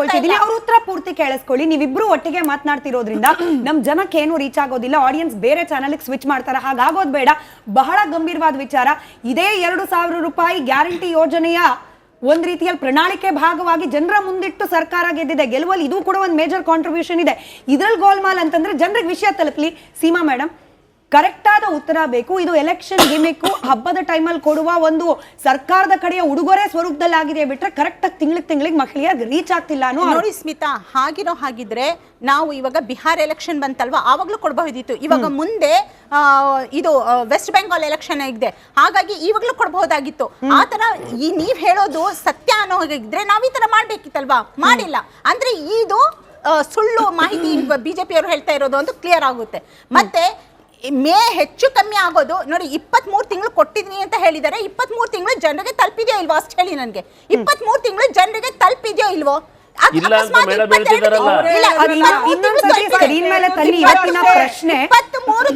ಕೊಳ್ತಿದೀನಿ ಅವ್ರ ಉತ್ತರ ಪೂರ್ತಿ ಕೇಳಿಸ್ಕೊಳ್ಳಿ. ನೀವಿಬ್ರು ಒಟ್ಟಿಗೆ ಮಾತನಾಡ್ತಿರೋದ್ರಿಂದ ನಮ್ ಜನಕ್ಕೆ ಏನು ರೀಚ್ ಆಗೋದಿಲ್ಲ. ಆಡಿಯನ್ಸ್ ಬೇರೆ ಚಾನಲ್ ಸ್ವಿಚ್ ಮಾಡ್ತಾರೆ? ಹಾಗಾಗೋದ್ ಬೇಡ. ಬಹಳ ಗಂಭೀರವಾದ ವಿಚಾರ. ಇದೇ ಎರಡು ಸಾವಿರ ರೂಪಾಯಿ ಗ್ಯಾರಂಟಿ ಯೋಜನೆಯ ಒಂದ್ ರೀತಿಯಲ್ಲಿ ಪ್ರಣಾಳಿಕೆ ಭಾಗವಾಗಿ ಜನರ ಮುಂದಿಟ್ಟು ಸರ್ಕಾರ ಗೆದ್ದಿದೆ. ಗೆಲುವಲ್ಲಿ ಇದು ಕೂಡ ಒಂದು ಮೇಜರ್ ಕಾಂಟ್ರಿಬ್ಯೂಷನ್ ಇದೆ. ಇದ್ರಲ್ಲಿ ಗೋಲ್ಮಾಲ್ ಅಂತಂದ್ರೆ ಜನರಿಗೆ ವಿಷಯ ತಲುಪಲಿ. ಸೀಮಾ ಮೇಡಮ್ ಕರೆಕ್ಟ್ ಆದ ಉತ್ತರ ಬೇಕು. ಇದು ಎಲೆಕ್ಷನ್ ಗಿಮಿಕ್ಕು ಹಬ್ಬದ ಟೈಮಲ್ಲಿ ಕೊಡುವ ಒಂದು ಸರ್ಕಾರದ ಕಡೆಯ ಉಡುಗೊರೆ ಸ್ವರೂಪದಲ್ಲಿ ಆಗಿದೆ ಬಿಟ್ರೆ ಕರೆಕ್ಟ್ ಆಗಿ ತಿಂಗಳಿಗೆ ತಿಂಗಳಿಗೆ ಮಕ್ಕಳಿಗೆ ರೀಚ್ ಆಗ್ತಿಲ್ಲ ಅನ್ನೋ ನೋಡಿ ಸ್ಮಿತಾ ಹಾಗಿರೋ ಹಾಗಿದ್ರೆ ನಾವು ಇವಾಗ ಬಿಹಾರ್ ಎಲೆಕ್ಷನ್ ಬಂತಲ್ವಾ? ಆವಾಗಲೂ ಕೊಡಬಹುದಿತ್ತು. ಇವಾಗ ಮುಂದೆ ಇದು ವೆಸ್ಟ್ ಬೆಂಗಾಲ್ ಎಲೆಕ್ಷನ್ ಇದೆ. ಹಾಗಾಗಿ ಇವಾಗ್ಲೂ ಕೊಡಬಹುದಾಗಿತ್ತು. ಆ ತರ ಈ ನೀವ್ ಹೇಳೋದು ಸತ್ಯ ಅನ್ನೋ ಹಾಗಿದ್ರೆ ನಾವ್ ಈ ತರ ಮಾಡ್ಬೇಕಿತ್ತಲ್ವಾ? ಮಾಡಿಲ್ಲ. ಅಂದ್ರೆ ಇದು ಸುಳ್ಳು ಮಾಹಿತಿ ಬಿಜೆಪಿ ಅವರು ಹೇಳ್ತಾ ಇರೋದು ಅಂತ ಕ್ಲಿಯರ್ ಆಗುತ್ತೆ. ಮತ್ತೆ ಮೇ ಹೆಚ್ಚು ಕಮ್ಮಿ ಆಗೋದು, ನೋಡಿ ಇಪ್ಪತ್ತ್ ಮೂರು ತಿಂಗಳು ಕೊಟ್ಟಿದ್ದೀನಿ ಅಂತ ಹೇಳಿದ್ದಾರೆ ಇಪ್ಪತ್ತ್ ಮೂರು ತಿಂಗಳು ಜನರಿಗೆ ತಲುಪಿದೆಯೋ ಇಲ್ವೋ ಅಷ್ಟು ಹೇಳಿ ನನಗೆ. ಇಪ್ಪತ್ತ್ ಮೂರು ತಿಂಗಳು ಜನರಿಗೆ ತಲುಪಿದೆಯೋ ಇಲ್ವೋ? ಇಲ್ಲ ಅಂತ ಸತಿ ತಲುಪಿದೆ. ಸ್ಕ್ರೀನ್ ಮೇಲೆ ತನ್ನಿ ಇವತ್ತಿನ ಪ್ರಶ್ನೆ.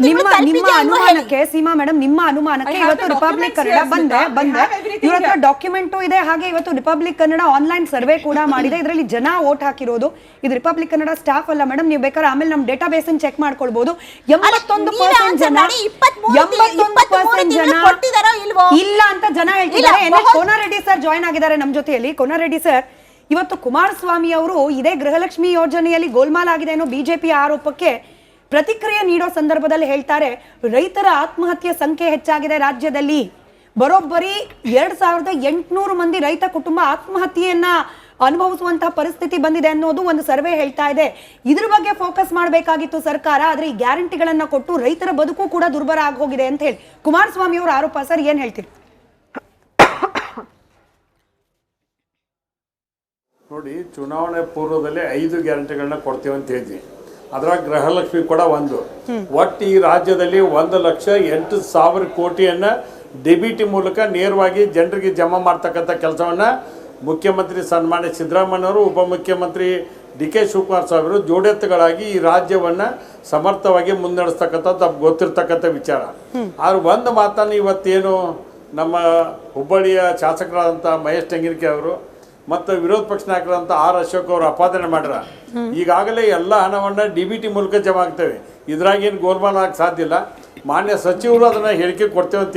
ನಿಮ್ಮ ನಿಮ್ಮ. ಅನುಮಾನಕ್ಕೆ ಸೀಮಾ ಮೇಡಮ್ ನಿಮ್ಮ ಅನುಮಾನಕ್ಕೆ ಇವತ್ತು ರಿಪಬ್ಲಿಕ್ ಕನ್ನಡ ಬಂದೆ ಬಂದೆ. ಇವ್ರ ಹತ್ರ ಡಾಕ್ಯುಮೆಂಟು ಇದೆ ಹಾಗೆ ಇವತ್ತು ರಿಪಬ್ಲಿಕ್ ಕನ್ನಡ ಆನ್ಲೈನ್ ಸರ್ವೆ ಕೂಡ ಮಾಡಿದೆ. ಇದರಲ್ಲಿ ಜನ ವೋಟ್ ಹಾಕಿರೋದು. ಇದು ರಿಪಬ್ಲಿಕ್ ಕನ್ನಡ ಸ್ಟಾಫ್ ಅಲ್ಲ ಮೇಡಮ್ ನೀವು ಬೇಕಾದ್ರೆ ಆಮೇಲೆ ನಮ್ಮ ಡೇಟಾ ಬೇಸ್ ಚೆಕ್ ಮಾಡ್ಕೊಳ್ಬಹುದು ಎಂಬತ್ತೊಂದು ಪರ್ಸೆಂಟ್ ಜನ ಮಾಡಿ, ಎಂಬತ್ತೊಂದು ಪರ್ಸೆಂಟ್ ಜನ? ಇಲ್ಲ ಅಂತ ಜನ ಹೇಳ್ತಿದ್ದಾರೆ. ಕೋನಾರೆಡ್ಡಿ ಸರ್ ಜಾಯ್ನ್ ಆಗಿದ್ದಾರೆ ನಮ್ಮ ಜೊತೆಯಲ್ಲಿ. ಕೋನಾರೆಡ್ಡಿ ಸರ್ ಇವತ್ತು ಕುಮಾರಸ್ವಾಮಿ ಅವರು ಇದೇ ಗೃಹಲಕ್ಷ್ಮಿ ಯೋಜನೆಯಲ್ಲಿ ಗೋಲ್ಮಾಲ್ ಆಗಿದೆ ಅನ್ನೋ ಬಿಜೆಪಿ ಆರೋಪಕ್ಕೆ ಪ್ರತಿಕ್ರಿಯೆ ನೀಡೋ ಸಂದರ್ಭದಲ್ಲಿ ಹೇಳ್ತಾರೆ, ರೈತರ ಆತ್ಮಹತ್ಯೆ ಸಂಖ್ಯೆ ಹೆಚ್ಚಾಗಿದೆ ರಾಜ್ಯದಲ್ಲಿ. ಬರೋಬ್ಬರಿ ಎರಡ್ ಸಾವಿರದ ಎಂಟುನೂರು ಮಂದಿ ರೈತ ಕುಟುಂಬ ಆತ್ಮಹತ್ಯೆಯನ್ನ ಅನುಭವಿಸುವಂತಹ ಪರಿಸ್ಥಿತಿ ಬಂದಿದೆ ಅನ್ನೋದು ಒಂದು ಸರ್ವೆ ಹೇಳ್ತಾ ಇದೆ. ಇದ್ರ ಬಗ್ಗೆ ಫೋಕಸ್ ಮಾಡಬೇಕಾಗಿತ್ತು ಸರ್ಕಾರ, ಆದ್ರೆ ಈ ಗ್ಯಾರಂಟಿಗಳನ್ನ ಕೊಟ್ಟು ರೈತರ ಬದುಕು ಕೂಡ ದುರ್ಬರ ಆಗೋಗಿದೆ ಅಂತ ಹೇಳಿ. ಕುಮಾರಸ್ವಾಮಿ ಅವರ ಆರೋಪ, ಸರ್ ಏನ್ ಹೇಳ್ತೀರಿ? ನೋಡಿ, ಚುನಾವಣೆ ಪೂರ್ವದಲ್ಲಿ ಐದು ಗ್ಯಾರಂಟಿಗಳನ್ನ ಕೊಡ್ತೀವಿ ಅಂತ ಹೇಳಿದ್ವಿ. ಅದ್ರಾಗ ಗೃಹಲಕ್ಷ್ಮಿ ಕೂಡ ಒಂದು. ಒಟ್ಟು ಈ ರಾಜ್ಯದಲ್ಲಿ ಒಂದು ಲಕ್ಷ ಎಂಟು ಸಾವಿರ ಕೋಟಿಯನ್ನ ಡಿಬಿಟಿ ಮೂಲಕ ನೇರವಾಗಿ ಜನರಿಗೆ ಜಮಾ ಮಾಡ್ತಕ್ಕಂಥ ಕೆಲಸವನ್ನ ಮುಖ್ಯಮಂತ್ರಿ ಸನ್ಮಾನ್ಯ ಸಿದ್ದರಾಮಯ್ಯವರು ಉಪಮುಖ್ಯಮಂತ್ರಿ ಡಿ ಕೆ ಶಿವಕುಮಾರ್ ಅವರು ಜೋಡೆತ್ತುಗಳಾಗಿ ಈ ರಾಜ್ಯವನ್ನ ಸಮರ್ಥವಾಗಿ ಮುನ್ನಡೆಸ್ತಕ್ಕಂಥದ್ದು ತಮ್ಗೆ ಗೊತ್ತಿರ್ತಕ್ಕಂಥ ವಿಚಾರ. ಆದ್ರೆ ಒಂದು ಮಾತನ್ನು ಇವತ್ತೇನು ನಮ್ಮ ಹುಬ್ಬಳ್ಳಿಯ ಶಾಸಕರಾದಂಥ ಮಹೇಶ್ ಟೆಂಗಿನಕೆ ಅವರು ಮತ್ತು ವಿರೋಧ ಪಕ್ಷ ನಾಯಕರಂತ ಆರ್ ಅಶೋಕ್ ಅವರು ಅಪಾದನೆ ಮಾಡ್ರ. ಈಗಾಗಲೇ ಎಲ್ಲ ಹಣವನ್ನ ಡಿ ಬಿ ಟಿ ಮೂಲಕ ಜಮಾ ಆಗ್ತವೆ. ಇದ್ರಾಗೇನು ಗೋಲ್ಮಾಲ್ ಆಗಕ್ಕೆ ಸಾಧ್ಯ ಇಲ್ಲ. ಮಾನ್ಯ ಸಚಿವರು ಅದನ್ನ ಹೇಳಿಕೆ ಕೊಡ್ತೇವೆ ಅಂತ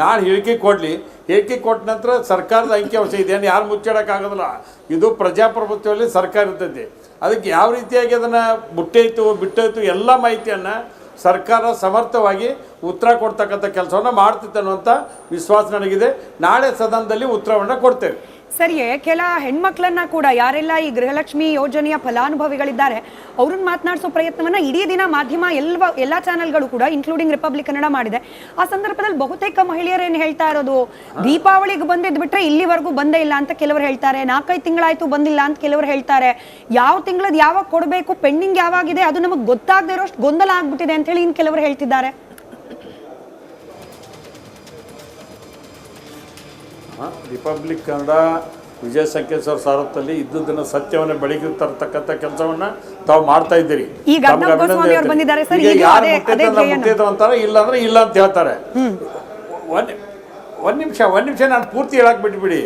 ನಾನು ಹೇಳಿಕೆ ಕೊಡಲಿ. ಹೇಳಿಕೆ ಕೊಟ್ಟ ನಂತರ ಸರ್ಕಾರದ ಅಂಕಿಅಂಶ ಇದೇನು ಯಾರು ಮುಚ್ಚಿಡೋಕ್ಕಾಗೋದಿಲ್ಲ ಇದು ಪ್ರಜಾಪ್ರಭುತ್ವದಲ್ಲಿ ಸರ್ಕಾರ ಇರ್ತೈತಿ. ಅದಕ್ಕೆ ಯಾವ ರೀತಿಯಾಗಿ ಅದನ್ನು ಮುಟ್ಟೈತು ಬಿಟ್ಟೈತು ಎಲ್ಲ ಮಾಹಿತಿಯನ್ನು ಸರ್ಕಾರ ಸಮರ್ಥವಾಗಿ ಉತ್ತರ ಕೊಡ್ತಕ್ಕಂಥ ಕೆಲಸವನ್ನು ಮಾಡ್ತಿತ್ತು ಅನ್ನುವಂಥ ವಿಶ್ವಾಸ ನನಗಿದೆ. ನಾಳೆ ಸದನದಲ್ಲಿ ಉತ್ತರವನ್ನು ಕೊಡ್ತೇವೆ. ಸರಿಯೇ ಕೆಲ ಹೆಣ್ಮಕ್ಳನ್ನ ಕೂಡ ಯಾರೆಲ್ಲ ಈ ಗೃಹಲಕ್ಷ್ಮಿ ಯೋಜನೆಯ ಫಲಾನುಭವಿಗಳಿದ್ದಾರೆ ಅವ್ರನ್ನ ಮಾತನಾಡಿಸೋ ಪ್ರಯತ್ನವನ್ನ ಇಡೀ ದಿನ ಮಾಧ್ಯಮ ಎಲ್ಲ ಎಲ್ಲ ಚಾನೆಲ್ಗಳು ಕೂಡ ಇನ್ಕ್ಲೂಡಿಂಗ್ ರಿಪಬ್ಲಿಕ್ ಕನ್ನಡ ಮಾಡಿದೆ. ಆ ಸಂದರ್ಭದಲ್ಲಿ ಬಹುತೇಕ ಮಹಿಳೆಯರು ಏನು ಹೇಳ್ತಾ ಇರೋದು? ದೀಪಾವಳಿಗೆ ಬಂದಿದ್ ಬಿಟ್ರೆ ಇಲ್ಲಿವರೆಗೂ ಬಂದೇ ಇಲ್ಲ ಅಂತ ಕೆಲವರು ಹೇಳ್ತಾರೆ. ನಾಲ್ಕೈದು ತಿಂಗಳಾಯ್ತು ಬಂದಿಲ್ಲ ಅಂತ ಕೆಲವರು ಹೇಳ್ತಾರೆ. ಯಾವ ತಿಂಗಳದ್ ಯಾವಾಗ ಕೊಡಬೇಕು ಪೆಂಡಿಂಗ್ ಯಾವಾಗಿದೆ ಅದು ನಮಗೆ ಗೊತ್ತಾಗದೇ ಇರೋಷ್ಟು ಗೊಂದಲ ಆಗ್ಬಿಟ್ಟಿದೆ ಅಂತ ಹೇಳಿ ಇನ್ನು ಕೆಲವರು ಹೇಳ್ತಿದ್ದಾರೆ. ರಿಪಬ್ಲಿಕ್ ಕನ್ನಡ ವಿಜಯ ಸಂಕೇಶ್ವರ ಸಾರತ್ತಲ್ಲಿ ಇದ್ದುದನ್ನ ಸತ್ಯವನ್ನ ಬೆಳಕಿಗೆ ತರತಕ್ಕಂಥ ಕೆಲಸವನ್ನ ತಾವು ಮಾಡ್ತಾ ಇದ್ದೀರಿ. ಅಂತಾರೆ ಇಲ್ಲ ಅಂದ್ರೆ ಇಲ್ಲ ಅಂತ ಹೇಳ್ತಾರೆ. ಒಂದ್ ಒಂದ್ ನಿಮಿಷ ಒಂದ್ ನಿಮಿಷ ನಾನು ಪೂರ್ತಿ ಹೇಳಕ್ ಬಿಟ್ಬಿಡಿ.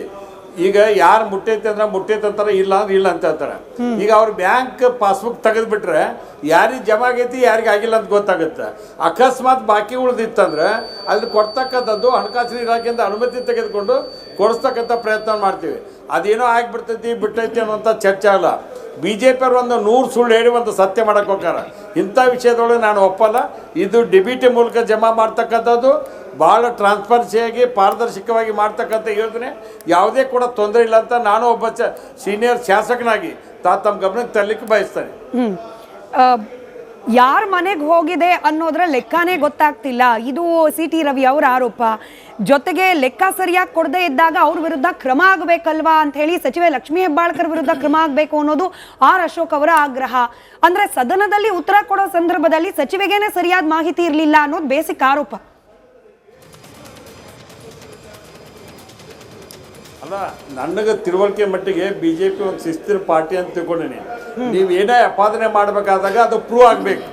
ಈಗ ಯಾರು ಮುಟ್ಟೈತೆ ಅಂದ್ರೆ ಮುಟ್ಟೈತೆ ಅಂತಾರೆ ಇಲ್ಲ ಅಂದ್ರೆ ಇಲ್ಲ ಅಂತ ಹೇಳ್ತಾರೆ ಈಗ ಅವ್ರ ಬ್ಯಾಂಕ್ ಪಾಸ್ಬುಕ್ ತೆಗೆದ್ಬಿಟ್ರೆ ಯಾರಿಗೆ ಜಮಾ ಆಗೈತಿ ಯಾರಿಗೆ ಆಗಿಲ್ಲ ಅಂತ ಗೊತ್ತಾಗುತ್ತೆ. ಅಕಸ್ಮಾತ್ ಬಾಕಿ ಉಳಿದಿತ್ತಂದ್ರೆ ಅಲ್ಲಿ ಕೊಡ್ತಕ್ಕಂಥದ್ದು ಹಣಕಾಸಿನ ಇಲಾಖೆಯಿಂದ ಅನುಮತಿ ತೆಗೆದುಕೊಂಡು ಕೊಡಿಸ್ತಕ್ಕಂಥ ಪ್ರಯತ್ನ ಮಾಡ್ತೀವಿ. ಅದೇನೋ ಆಗಿಬಿಡ್ತೈತಿ ಬಿಟ್ಟೈತಿ ಅನ್ನೋಂಥ ಚರ್ಚೆ ಅಲ್ಲ. ಬಿ ಜೆ ಪಿಯವ್ರು ಒಂದು ನೂರು ಸುಳ್ಳು ಹೇಳಿ ಒಂದು ಸತ್ಯ ಮಾಡಕ್ಕೆ ಹೋಗಾರ ಇಂಥ ವಿಷಯದೊಳಗೆ ನಾನು ಒಪ್ಪಲ್ಲ. ಇದು ಡಿಬಿಟಿ ಮೂಲಕ ಜಮಾ ಮಾಡ್ತಕ್ಕಂಥದ್ದು ಭಾಳ ಟ್ರಾನ್ಸ್ಪರೆನ್ಸಿಯಾಗಿ ಪಾರದರ್ಶಕವಾಗಿ ಮಾಡ್ತಕ್ಕಂಥ ಯೋಜನೆ. ಯಾವುದೇ ಕೂಡ ತೊಂದರೆ ಇಲ್ಲ ಅಂತ ನಾನು ಒಬ್ಬ ಸೀನಿಯರ್ ಶಾಸಕನಾಗಿ ತಾ, ತಮ್ಮ ಗಮನಕ್ಕೆ ತರಲಿಕ್ಕೆ ಬಯಸ್ತೇನೆ. ಯಾರ ಮನೆಗೆ ಹೋಗಿದೆ ಅನ್ನೋದ್ರ ಲೆಕ್ಕನೇ ಗೊತ್ತಾಗ್ತಿಲ್ಲ. ಇದು ಸಿ ಟಿ ರವಿ ಅವರ ಆರೋಪ. ಜೊತೆಗೆ ಲೆಕ್ಕ ಸರಿಯಾಗಿ ಕೊಡದೇ ಇದ್ದಾಗ ಅವ್ರ ವಿರುದ್ಧ ಕ್ರಮ ಆಗಬೇಕಲ್ವಾ ಅಂತ ಹೇಳಿ ಸಚಿವೆ ಲಕ್ಷ್ಮೀ ಹೆಬ್ಬಾಳ್ಕರ್ ವಿರುದ್ಧ ಕ್ರಮ ಆಗಬೇಕು ಅನ್ನೋದು ಆರ್ ಅಶೋಕ್ ಅವರ ಆಗ್ರಹ. ಅಂದ್ರೆ ಸದನದಲ್ಲಿ ಉತ್ತರ ಕೊಡೋ ಸಂದರ್ಭದಲ್ಲಿ ಸಚಿವೆಗೇನೆ ಸರಿಯಾದ ಮಾಹಿತಿ ಇರಲಿಲ್ಲ ಅನ್ನೋದು ಬೇಸಿಕ್ ಆರೋಪ. ಅಲ್ಲ, ನನಗೆ ತಿಳುವಳಿಕೆ ಮಟ್ಟಿಗೆ ಬಿ ಜೆ ಪಿ ಒಂದು ಶಿಸ್ತಿನ ಪಾರ್ಟಿ ಅಂತ ತಿಳ್ಕೊಂಡಿನಿ. ನೀವು ಏನೇ ಅಪಾದನೆ ಮಾಡಬೇಕಾದಾಗ ಅದು ಪ್ರೂವ್ ಆಗಬೇಕು.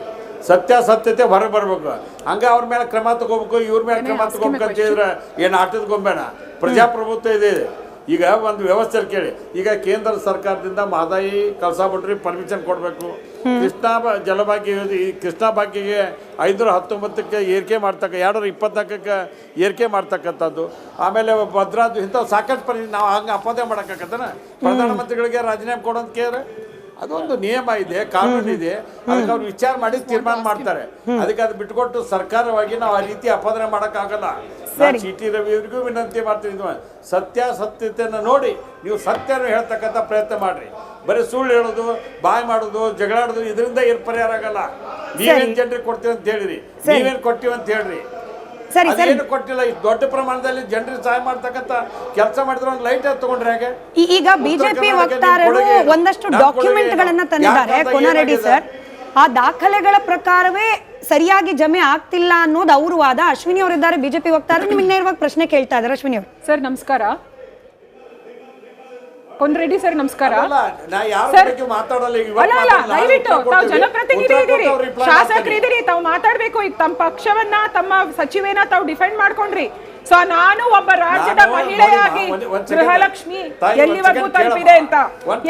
ಸತ್ಯಾಸತ್ಯತೆ ಹೊರ ಬರ್ಬೇಕು. ಹಂಗ ಅವ್ರ ಮೇಲೆ ಕ್ರಮ ತಗೋಬೇಕು ಇವ್ರ ಮೇಲೆ ಕ್ರಮ ತಗೋಬೇಕು ಅಂತ ಹೇಳಿದ್ರೆ ಏನು ಆಟದ ಗೊಂಬೆನ? ಪ್ರಜಾಪ್ರಭುತ್ವ ಇದೆ ಈಗ ಒಂದು ವ್ಯವಸ್ಥೆ ಕೇಳಿ. ಈಗ ಕೇಂದ್ರ ಸರ್ಕಾರದಿಂದ ಮಾದಾಯಿ ಕೆಲಸ ಬಿಟ್ರಿ ಪರ್ಮಿಷನ್ ಕೊಡಬೇಕು. ಕೃಷ್ಣಾ ಜಲಭಾಗ್ಯ ಕೃಷ್ಣಾ ಭಾಗ್ಯಗೆ ಐನೂರ ಹತ್ತೊಂಬತ್ತಕ್ಕೆ ಏರಿಕೆ ಮಾಡ್ತಕ್ಕ ಎರಡರ ಇಪ್ಪತ್ನಾಲ್ಕಕ್ಕೆ ಏರಿಕೆ ಮಾಡ್ತಕ್ಕಂಥದ್ದು. ಆಮೇಲೆ ಭದ್ರಾದು ಇಂಥವು ಸಾಕಷ್ಟು ಪರಿ ನಾವು ಹಂಗೆ ಅಪಾದನೆ ಮಾಡೋಕ್ಕಾಗತ್ತನ ಪ್ರಧಾನಮಂತ್ರಿಗಳಿಗೆ ರಾಜೀನಾಮೆ ಕೊಡೋದು ಕೇಳಿದ್ರೆ ಅದೊಂದು ನಿಯಮ ಇದೆ ಕಾನೂನು ಇದೆ. ಅದಕ್ಕೆ ಅವ್ರು ವಿಚಾರ ಮಾಡಿ ತೀರ್ಮಾನ ಮಾಡ್ತಾರೆ. ಅದಕ್ಕೆ ಅದು ಬಿಟ್ಕೊಟ್ಟು ಸರ್ಕಾರವಾಗಿ ನಾವು ಆ ರೀತಿ ಅಪಾದನೆ ಮಾಡೋಕ್ಕಾಗಲ್ಲ. ಆಗಲ್ಲ ಸಿ ಟಿ ರವಿ ಅವರಿಗೂ ವಿನಂತಿ ಮಾಡ್ತೀನಿ. ಸತ್ಯ ಸತ್ಯತೆಯನ್ನು ನೋಡಿ ನೀವು ಸತ್ಯನ ಹೇಳ್ತಕ್ಕಂಥ ಪ್ರಯತ್ನ ಮಾಡ್ರಿ. ಬರೀ ಸುಳ್ಳು ಹೇಳೋದು ಬಾಯ್ ಮಾಡೋದು ಜಗಳಾಡೋದು ಇದರಿಂದ ಏನು ಪರಿಹಾರ ಆಗಲ್ಲ. ನೀವೇನ್ ಜನರಿಗೆ ಕೊಡ್ತೀವಿ ಅಂತ ಹೇಳಿರಿ. ನೀವೇನ್ ಕೊಟ್ಟಿವಿ ಅಂತ ಹೇಳ್ರಿ. ಸರಿ ಸರಿ. ಅದೇನು ಕೊಟ್ಟಿಲ್ಲ ಇಷ್ಟು ದೊಡ್ಡ ಪ್ರಮಾಣದಲ್ಲಿ ಜನರಿಗೆ ಸಹಾಯ ಮಾಡ್ತಕ್ಕಂಥ ಕೆಲಸ ಮಾಡಿದ್ರೆ ಒಂದು ಲೈಟ್ ತಗೊಂಡ್ರೆ ಹೇಗೆ? ಈಗ ಬಿಜೆಪಿ ವಕ್ತಾರರು ಒಂದಷ್ಟು ಡಾಕ್ಯುಮೆಂಟ್ ಗಳನ್ನ ತಂದಿದ್ದಾರೆ ಕೊನರೆಡ್ಡಿ ಸರ್. ಆ ದಾಖಲೆಗಳ ಪ್ರಕಾರವೇ ಸರಿಯಾಗಿ ಜಮೆ ಆಗ್ತಿಲ್ಲ ಅನ್ನೋದು ಅವರು ವಾದ ಅಶ್ವಿನಿ ಅವರಿದ್ದಾರೆ ಬಿಜೆಪಿ ವಕ್ತಾರರು. ನಿಮಗೆ ನೇರವಾಗಿ ಪ್ರಶ್ನೆ ಕೇಳ್ತಾ ಇದ್ದಾರೆ ಅಶ್ವಿನಿ ಅವರು. ಸರ್ ನಮಸ್ಕಾರ. ರೆಡ್ಡಿ ಸರ್ ನಮಸ್ಕಾರ. ಅಲ್ಲ, ಸರ್, ದಯವಿಟ್ಟು ತಾವು ಜನಪ್ರತಿನಿಧಿ ಇದ್ದೀರಿ. ಶಾಸಕರು. ಇದ್ದೀರಿ ತಾವು ಮಾತಾಡ್ಬೇಕು. ಈಗ ತಮ್ಮ ಪಕ್ಷವನ್ನ ತಮ್ಮ ಸಚಿವೇನ ತಾವು ಡಿಫೆಂಡ್ ಮಾಡ್ಕೊಂಡ್ರಿ. ಸೊ ನಾನು ಒಬ್ಬ ರಾಜ್ಯದ ಮಹಿಳೆಯಾಗಿ. ಗೃಹಲಕ್ಷ್ಮಿ ಎಲ್ಲಿವರೆಗೂ ತಲುಪಿದೆ ಅಂತ.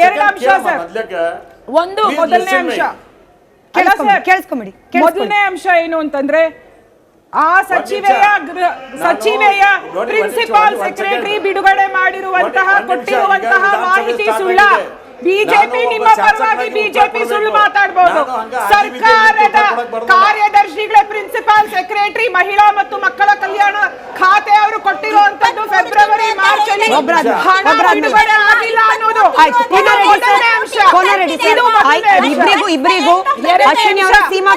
ಎರಡು ಅಂಶ ಸರ್ ಒಂದು ಮೊದಲನೇ ಅಂಶ. ಕೇಳಿಸ್ಕೊಂಬಿಡಿ. ಮೊದಲನೇ ಅಂಶ ಏನು ಅಂತಂದ್ರೆ ಆ ಸಚಿವೆಯ ಸಚಿವೆಯ ಪ್ರಿನ್ಸಿಪಾಲ್ ಸೆಕ್ರೆಟರಿ ಬಿಡುಗಡೆ ಮಾಡಿರುವಂತಹ ಕೊಟ್ಟಿರುವಂತಹ ಮಾಹಿತಿ ಸುಳ್ಳ. ಬಿಜೆಪಿ ನಿಮ್ಮ ಪರವಾಗಿ ಬಿಜೆಪಿ ಸುಳ್ಳು ಮಾತಾಡಬಹುದು ಸರ್ಕಾರದ ಕಾರ್ಯದರ್ಶಿಗಳೇ ಪ್ರಿನ್ಸಿಪಾಲ್ ಸೆಕ್ರೆಟರಿ ಮಹಿಳಾ ಮತ್ತು ಮಕ್ಕಳ ಕಲ್ಯಾಣ ಖಾತೆ ಅವರು ಕೊಟ್ಟಿರುವಂತದ್ದು ಫೆಬ್ರವರಿ ಮಾರ್ಚ್ ಅಲ್ಲಿ. ಹಣ ಬಿಡುಗಡೆ ಆಗಿಲ್ಲ ಅನ್ನೋದು. ಆಯ್ತು ರೆಡಿ. ಇಬ್ರಿಗೂ ಇಬ್ರಿಗೂ ಅಶ್ವಿನಿ ಅವರ ಸೀಮಾ.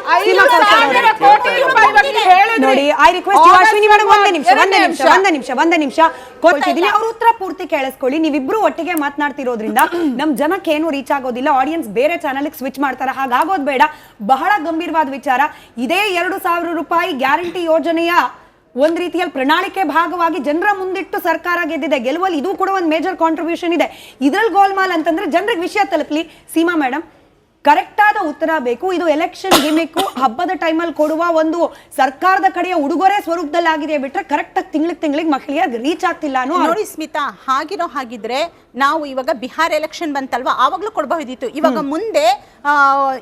ನೋಡಿ I request you Ashwini madam ಒಂದೇ ನಿಮಿಷ ಒಂದೇ ನಿಮಿಷ. ಒಂದೇ ನಿಮಿಷ ಒಂದೇ ನಿಮಿಷ. ಕೊಡ್ತಿದ್ದೀನಿ. ಅವ್ರ ಉತ್ತರ ಪೂರ್ತಿ ಕೇಳಿಸ್ಕೊಳ್ಳಿ. ನೀವಿಬ್ರು ಒಟ್ಟಿಗೆ ಮಾತನಾಡ್ತಿರೋದ್ರಿಂದ ನಮ್ ಜನಕ್ಕೆ ಏನು ರೀಚ್ ಆಗೋದಿಲ್ಲ. ಆಡಿಯನ್ಸ್ ಬೇರೆ ಚಾನಲ್ ಸ್ವಿಚ್ ಮಾಡ್ತಾರೆ. ಹಾಗಾಗೋದ್ ಬೇಡ. ಬಹಳ ಗಂಭೀರವಾದ ವಿಚಾರ. ಇದೇ ಎರಡು ಸಾವಿರ ರೂಪಾಯಿ ಗ್ಯಾರಂಟಿ ಯೋಜನೆಯ ಒಂದ್ ರೀತಿಯಲ್ಲಿ ಪ್ರಣಾಳಿಕೆ ಭಾಗವಾಗಿ ಜನರ ಮುಂದಿಟ್ಟು ಸರ್ಕಾರ ಗೆದ್ದಿದೆ. ಗೆಲುವಲ್ಲಿ ಇದು ಕೂಡ ಒಂದು ಮೇಜರ್ ಕಾಂಟ್ರಿಬ್ಯೂಷನ್ ಇದೆ. ಇದ್ರಲ್ಲಿ ಗೋಲ್ಮಾಲ್ ಅಂತಂದ್ರೆ ಜನರಿಗೆ ವಿಷಯ ತಲುಪಲಿ. ಸೀಮಾ ಮೇಡಮ್ ಕರೆಕ್ಟ್ ಆದ ಉತ್ತರ ಬೇಕು. ಇದು ಎಲೆಕ್ಷನ್ ಗಿಮಿಕ್ಕು ಹಬ್ಬದ ಟೈಮಲ್ಲಿ ಕೊಡುವ ಒಂದು ಸರ್ಕಾರದ ಕಡೆಯ ಉಡುಗೊರೆ ಸ್ವರೂಪದಲ್ಲಿ ಆಗಿದೆ ಬಿಟ್ರೆ ಕರೆಕ್ಟ್ ಆಗಿ ತಿಂಗಳಿಗೆ ತಿಂಗಳಿಗೆ ಮಕ್ಕಳಿಗೆ ರೀಚ್ ಆಗ್ತಿಲ್ಲ ಅನ್ನೋ ನೋಡಿ ಸ್ಮಿತಾ ಹಾಗಿರೋ ಹಾಗಿದ್ರೆ ನಾವು ಇವಾಗ ಬಿಹಾರ್ ಎಲೆಕ್ಷನ್ ಬಂತಲ್ವಾ? ಆವಾಗಲೂ ಕೊಡಬಹುದಿತ್ತು. ಇವಾಗ ಮುಂದೆ ಆ,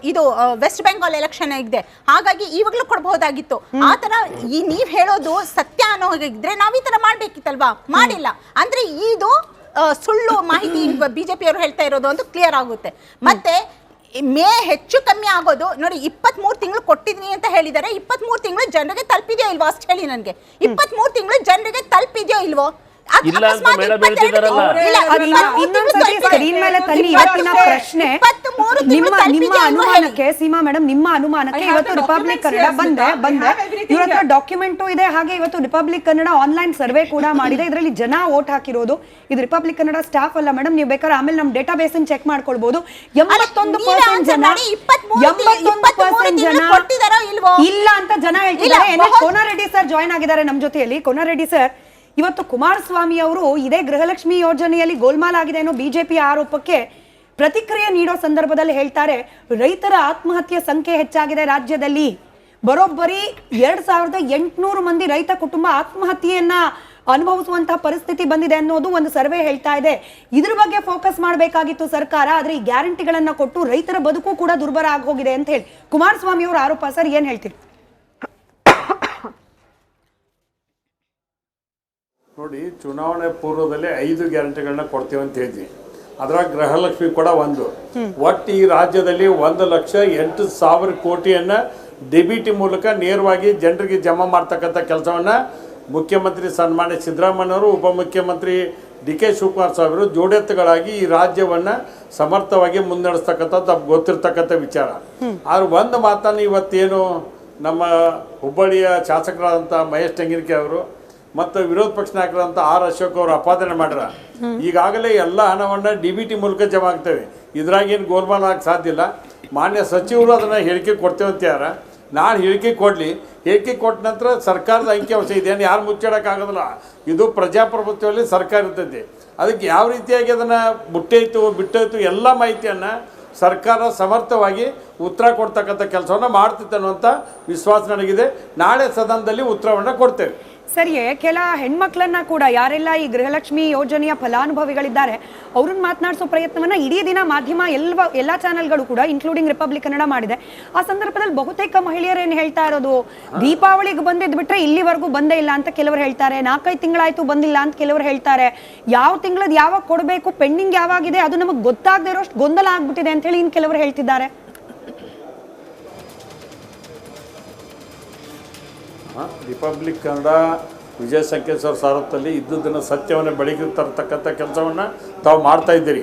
ಇದು ವೆಸ್ಟ್ ಬೆಂಗಾಲ್ ಎಲೆಕ್ಷನ್ ಇದೆ ಹಾಗಾಗಿ ಇವಾಗ್ಲೂ ಕೊಡಬಹುದಾಗಿತ್ತು. ಆ ತರ ಈ ನೀವ್ ಹೇಳೋದು ಸತ್ಯ ಅನ್ನೋ ಹಾಗಿದ್ರೆ ನಾವ್ ಈ ತರ ಮಾಡ್ಬೇಕಿತ್ತಲ್ವಾ? ಮಾಡಿಲ್ಲ. ಅಂದ್ರೆ ಇದು ಸುಳ್ಳು ಮಾಹಿತಿ ಬಿಜೆಪಿಯವರು ಹೇಳ್ತಾ ಇರೋದು ಅಂತ ಕ್ಲಿಯರ್ ಆಗುತ್ತೆ. ಮತ್ತೆ ಮೇ ಹೆಚ್ಚು ಕಮ್ಮಿ ಆಗೋದು. ನೋಡಿ ಇಪ್ಪತ್ತ್ ಮೂರು ತಿಂಗಳು ಕೊಟ್ಟಿದ್ದೀನಿ ಅಂತ ಹೇಳಿದ್ದಾರೆ ಇಪ್ಪತ್ತ್ ಮೂರು ತಿಂಗಳು ಜನರಿಗೆ ತಲುಪಿದೆಯೋ ಇಲ್ವೋ ಅಷ್ಟು ಹೇಳಿ ನನಗೆ. ಇಪ್ಪತ್ತ್ ಮೂರು ತಿಂಗಳು ಜನರಿಗೆ ತಲುಪಿದೆಯೋ ಇಲ್ವೋ? ಇಲ್ಲ ಅಂತ ಮೇಡಮ್ ಹೇಳ್ತಿದಾರಲ್ಲ. ಸ್ಕ್ರೀನ್ ಮೇಲೆ ತನ್ನಿ ಇವತ್ತಿನ ಪ್ರಶ್ನೆ ನಿಮ್ಮ ನಿಮ್ಮ. ಅನುಮಾನಕ್ಕೆ ಸೀಮಾ ಮೇಡಮ್ ನಿಮ್ಮ ಅನುಮಾನಕ್ಕೆ ಇವತ್ತು ರಿಪಬ್ಲಿಕ್ ಕನ್ನಡ ಬಂದೆ. ಬಂದೆ ಹತ್ರ ಡಾಕ್ಯುಮೆಂಟು ಇದೆ ಹಾಗೆ ಇವತ್ತು ರಿಪಬ್ಲಿಕ್ ಕನ್ನಡ ಆನ್ಲೈನ್ ಸರ್ವೆ ಕೂಡ ಮಾಡಿದೆ ಇದರಲ್ಲಿ ಜನ ವೋಟ್ ಹಾಕಿರೋದು ಇದು ರಿಪಬ್ಲಿಕ್ ಕನ್ನಡ ಸ್ಟಾಫ್ ಅಲ್ಲ ಮೇಡಮ್ ನೀವು ಬೇಕಾದ್ರೆ ಆಮೇಲೆ ನಮ್ಮ ಡೇಟಾ ಬೇಸ್ ಚೆಕ್ ಮಾಡ್ಕೊಳ್ಬಹುದು ಎಂಬತ್ತೊಂದು ಪರ್ಸೆಂಟ್ ಜನ 23 ಎಂಬತ್ತೊಂದು 23 ಪರ್ಸೆಂಟ್ ಜನ ಕೊಟ್ಟಿದಾರೋ ಇಲ್ವೋ? ಇಲ್ಲ ಅಂತ ಜನ ಹೇಳ್ತಿದ್ದಾರೆ ಎನ್ ಕೋನಾರೆಡ್ಡಿ ಸರ್ ಜಾಯ್ನ್ ಆಗಿದ್ದಾರೆ ನಮ್ಮ ಜೊತೆಯಲ್ಲಿ ಕೋನಾರೆಡ್ಡಿ ಸರ್ ಇವತ್ತು ಕುಮಾರಸ್ವಾಮಿ ಅವರು ಇದೇ ಗೃಹಲಕ್ಷ್ಮಿ ಯೋಜನೆಯಲ್ಲಿ ಗೋಲ್ಮಾಲ್ ಆಗಿದೆ ಅನ್ನೋ ಬಿಜೆಪಿ ಆರೋಪಕ್ಕೆ ಪ್ರತಿಕ್ರಿಯೆ ನೀಡೋ ಸಂದರ್ಭದಲ್ಲಿ ಹೇಳ್ತಾರೆ, ರೈತರ ಆತ್ಮಹತ್ಯೆ ಸಂಖ್ಯೆ ಹೆಚ್ಚಾಗಿದೆ ರಾಜ್ಯದಲ್ಲಿ. ಬರೋಬ್ಬರಿ ಎರಡ್ ಸಾವಿರದ ಎಂಟುನೂರು ಮಂದಿ ರೈತ ಕುಟುಂಬ ಆತ್ಮಹತ್ಯೆಯನ್ನ ಅನುಭವಿಸುವಂತಹ ಪರಿಸ್ಥಿತಿ ಬಂದಿದೆ ಅನ್ನೋದು ಒಂದು ಸರ್ವೆ ಹೇಳ್ತಾ ಇದೆ. ಇದ್ರ ಬಗ್ಗೆ ಫೋಕಸ್ ಮಾಡಬೇಕಾಗಿತ್ತು ಸರ್ಕಾರ, ಆದ್ರೆ ಈ ಗ್ಯಾರಂಟಿಗಳನ್ನ ಕೊಟ್ಟು ರೈತರ ಬದುಕು ಕೂಡ ದುರ್ಬರ ಆಗೋಗಿದೆ ಅಂತ ಹೇಳಿ. ಕುಮಾರಸ್ವಾಮಿ ಅವರ ಆರೋಪ, ಸರ್, ಏನ್ ಹೇಳ್ತೀರಿ? ನೋಡಿ ಚುನಾವಣೆ ಪೂರ್ವದಲ್ಲಿ ಐದು ಗ್ಯಾರಂಟಿಗಳನ್ನ ಕೊಡ್ತೀವಿ ಅಂತ ಹೇಳಿದ್ವಿ. ಅದ್ರಾಗ ಗೃಹಲಕ್ಷ್ಮಿ ಕೂಡ ಒಂದು. ಒಟ್ಟು ಈ ರಾಜ್ಯದಲ್ಲಿ ಒಂದು ಲಕ್ಷ ಎಂಟು ಸಾವಿರ ಕೋಟಿಯನ್ನ ಡಿಬಿಟಿ ಮೂಲಕ ನೇರವಾಗಿ ಜನರಿಗೆ ಜಮಾ ಮಾಡ್ತಕ್ಕಂಥ ಕೆಲಸವನ್ನ ಮುಖ್ಯಮಂತ್ರಿ ಸನ್ಮಾನ್ಯ ಸಿದ್ದರಾಮಯ್ಯವರು ಉಪಮುಖ್ಯಮಂತ್ರಿ ಡಿ ಕೆ ಶಿವಕುಮಾರ್ ಸಾಹೇಬರು ಜೋಡೆತ್ತುಗಳಾಗಿ ಈ ರಾಜ್ಯವನ್ನ ಸಮರ್ಥವಾಗಿ ಮುನ್ನಡೆಸ್ತಕ್ಕಂಥದ್ದು ಗೊತ್ತಿರ್ತಕ್ಕಂಥ ವಿಚಾರ. ಆದ್ರೆ ಒಂದು ಮಾತನ್ನು ಇವತ್ತೇನು ನಮ್ಮ ಹುಬ್ಬಳ್ಳಿಯ ಶಾಸಕರಾದಂಥ ಮಹೇಶ್ ಟೆಂಗಿನಕೆ ಅವರು ಮತ್ತು ವಿರೋಧ ಪಕ್ಷ ನಾಯಕರಂತ ಆರ್ ಅಶೋಕ್ ಅವರು ಅಪಾದನೆ ಮಾಡ್ರ. ಈಗಾಗಲೇ ಎಲ್ಲ ಹಣವನ್ನ ಡಿ ಬಿ ಟಿ ಮೂಲಕ ಜಮಾ ಆಗ್ತೇವೆ. ಇದ್ರಾಗೇನು ಗೋಲ್ಮಾಲ್ ಆಗಕ್ಕೆ ಸಾಧ್ಯ ಇಲ್ಲ. ಮಾನ್ಯ ಸಚಿವರು ಅದನ್ನ ಹೇಳಿಕೆ ಕೊಡ್ತೇವೆ ಅಂತ ಯಾರ. ನಾನು ಹೇಳಿಕೆ ಕೊಡಲಿ. ಹೇಳಿಕೆ ಕೊಟ್ಟ ನಂತರ ಸರ್ಕಾರದ ಅಂಕಿ ಅಂಶ ಇದೆ. ಅಂದರೆ ಯಾರು ಮುಚ್ಚಿಡೋಕ್ಕಾಗೋದಿಲ್ಲ ಇದು ಪ್ರಜಾಪ್ರಭುತ್ವದಲ್ಲಿ ಸರ್ಕಾರ ಇರ್ತೈತಿ. ಅದಕ್ಕೆ ಯಾವ ರೀತಿಯಾಗಿ ಅದನ್ನು ಮುಟ್ಟೈತು ಬಿಟ್ಟೈತು ಎಲ್ಲ ಮಾಹಿತಿಯನ್ನು ಸರ್ಕಾರ ಸಮರ್ಥವಾಗಿ ಉತ್ತರ ಕೊಡ್ತಕ್ಕಂಥ ಕೆಲಸವನ್ನು ಮಾಡ್ತಿತ್ತು ಅನ್ನುವಂಥ ವಿಶ್ವಾಸ ನನಗಿದೆ. ನಾಳೆ ಸದನದಲ್ಲಿ ಉತ್ತರವನ್ನು ಕೊಡ್ತೇವೆ. ಸರಿಯೇ, ಕೆಲ ಹೆಣ್ಮಕ್ಳನ್ನ ಕೂಡ ಯಾರೆಲ್ಲ ಈ ಗೃಹಲಕ್ಷ್ಮಿ ಯೋಜನೆಯ ಫಲಾನುಭವಿಗಳಿದ್ದಾರೆ, ಅವ್ರನ್ನ ಮಾತನಾಡಿಸೋ ಪ್ರಯತ್ನವನ್ನ ಇಡೀ ದಿನ ಮಾಧ್ಯಮ ಎಲ್ಲ, ಎಲ್ಲಾ ಚಾನೆಲ್ಗಳು ಕೂಡ ಇನ್ಕ್ಲೂಡಿಂಗ್ ರಿಪಬ್ಲಿಕ್ ಕನ್ನಡ ಮಾಡಿದೆ. ಆ ಸಂದರ್ಭದಲ್ಲಿ ಬಹುತೇಕ ಮಹಿಳೆಯರೇನು ಹೇಳ್ತಾ ಇರೋದು, ದೀಪಾವಳಿಗೆ ಬಂದಿದ್ದು ಬಿಟ್ರೆ ಇಲ್ಲಿವರೆಗೂ ಬಂದೇ ಇಲ್ಲ ಅಂತ ಕೆಲವರು ಹೇಳ್ತಾರೆ, ನಾಲ್ಕೈದು ತಿಂಗಳಾಯ್ತು ಬಂದಿಲ್ಲ ಅಂತ ಕೆಲವರು ಹೇಳ್ತಾರೆ, ಯಾವ ತಿಂಗಳದ್ ಯಾವಾಗ ಕೊಡಬೇಕು, ಪೆಂಡಿಂಗ್ ಯಾವಾಗಿದೆ, ಅದು ನಮಗೆ ಗೊತ್ತಾಗದೇ ಇರೋಷ್ಟು ಗೊಂದಲ ಆಗ್ಬಿಟ್ಟಿದೆ ಅಂತ ಹೇಳಿ ಇನ್ ಕೆಲವರು ಹೇಳ್ತಿದ್ದಾರೆ. ರಿಪಬ್ಲಿಕ್ ಕನ್ನಡ ವಿಜಯ ಸಂಕೇಶ್ವರ ಸಾರಥ್ಯದಲ್ಲಿ ಇದ್ದುದನ್ನ ಸತ್ಯವನ್ನ ಬೆಳಕಿಗೆ ತರತಕ್ಕಂಥ ಕೆಲಸವನ್ನ ತಾವು ಮಾಡ್ತಾ ಇದ್ದೀರಿ.